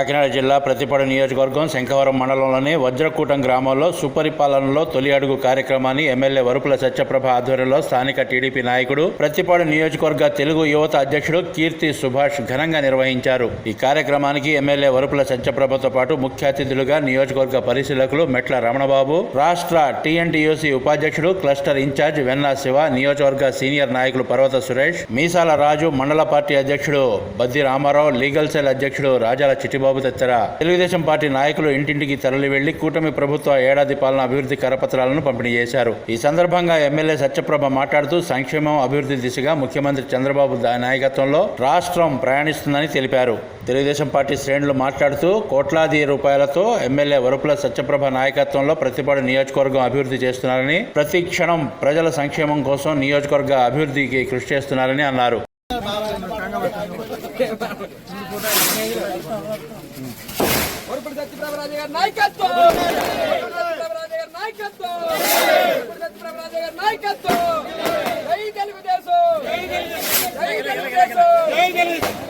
కాకినాడ జిల్లా ప్రతిపాడు నియోజకవర్గం శంఖవరం మండలంలోని వజ్రకూటం గ్రామంలో సుపరిపాలనలో తొలి అడుగు కార్యక్రమాన్ని ఎమ్మెల్యే వరుపుల సత్యప్రభ ఆధ్వర్యంలో స్థానిక టీడీపీ నాయకుడు ప్రతిపాడు నియోజకవర్గ తెలుగు యువత అధ్యక్షుడు కీర్తి సుభాష్ ఘనంగా నిర్వహించారు. ఈ కార్యక్రమానికి ఎమ్మెల్యే వరుపుల సత్యప్రభతో పాటు ముఖ్య అతిథులుగా నియోజకవర్గ పరిశీలకులు మెట్ల రమణబాబు రాష్ట్ర టీఎన్టీయూసీ ఉపాధ్యక్షుడు క్లస్టర్ ఇన్ఛార్జ్ వెన్నా శివ నియోజకవర్గ సీనియర్ నాయకులు పర్వత సురేష్ మీసాల రాజు మండల పార్టీ అధ్యక్షుడు బద్ది రామారావు లీగల్ సెల్ అధ్యక్షుడు రాజాల చిట్టిబాబు తదితర తెలుగుదేశం పార్టీ నాయకులు ఇంటింటికి తరలి వెళ్ళి కూటమి ప్రభుత్వ ఏడాది పాలన అభివృద్ధి కరపత్రాలను పంపిణీ చేశారు. ఈ సందర్భంగా ఎమ్మెల్యే సత్యప్రభ మాట్లాడుతూ సంక్షేమం అభివృద్ధి దిశగా ముఖ్యమంత్రి చంద్రబాబు దా- నాయకత్వంలో రాష్ట్రం ప్రయాణిస్తుందని తెలిపారు. తెలుగుదేశం పార్టీ శ్రేణులు మాట్లాడుతూ కోట్లాది రూపాయలతో ఎమ్మెల్యే వరుపుల సత్యప్రభ నాయకత్వంలో ప్రతిపాడు నియోజకవర్గం అభివృద్ధి చేస్తున్నారని ప్రతి క్షణం ప్రజల సంక్షేమం కోసం నియోజకవర్గ అభివృద్ధికి కృషి చేస్తున్నారని అన్నారు. వరపడి సత్యప్రభరాజు గారి నాయకత్వం వరపడి సత్యప్రభరాజు గారి నాయకత్వం వరపడి సత్యప్రభరాజు నాయకత్వం జై తెలుగుదేశం జై తెలుగుదేశం